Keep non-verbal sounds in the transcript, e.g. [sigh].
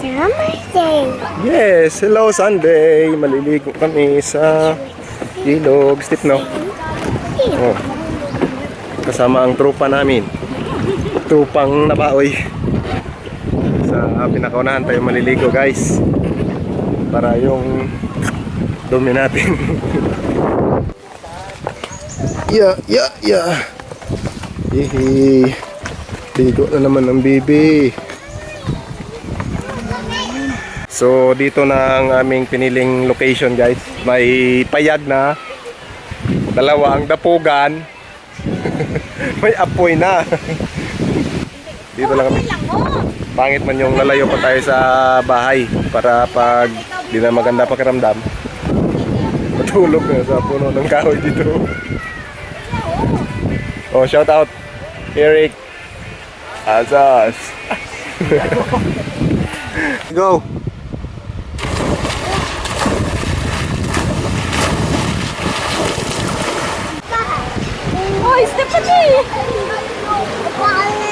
Summer day. Yes, hello Sunday. Maliligo kami sa ilog. Step no? Oh. Kasama ang trupa namin. Trupang nabaoy. Sa pinakaunahan tayo maliligo guys. Para yung dumi natin. [laughs] yeah, yeah, yeah. Hihi. Ligo na naman ang bibi. So dito na ang aming piniling location guys. May payag na. Dalawa ang dapugan. [laughs] May apoy na. [laughs] dito lang kami. Pangit man yung lalayo pa tayo sa bahay para pag di na maganda pakiramdam. Matulog na sa puno ng kahoy dito. Oh, shout out Eric Azaz. [laughs] Go. Oj!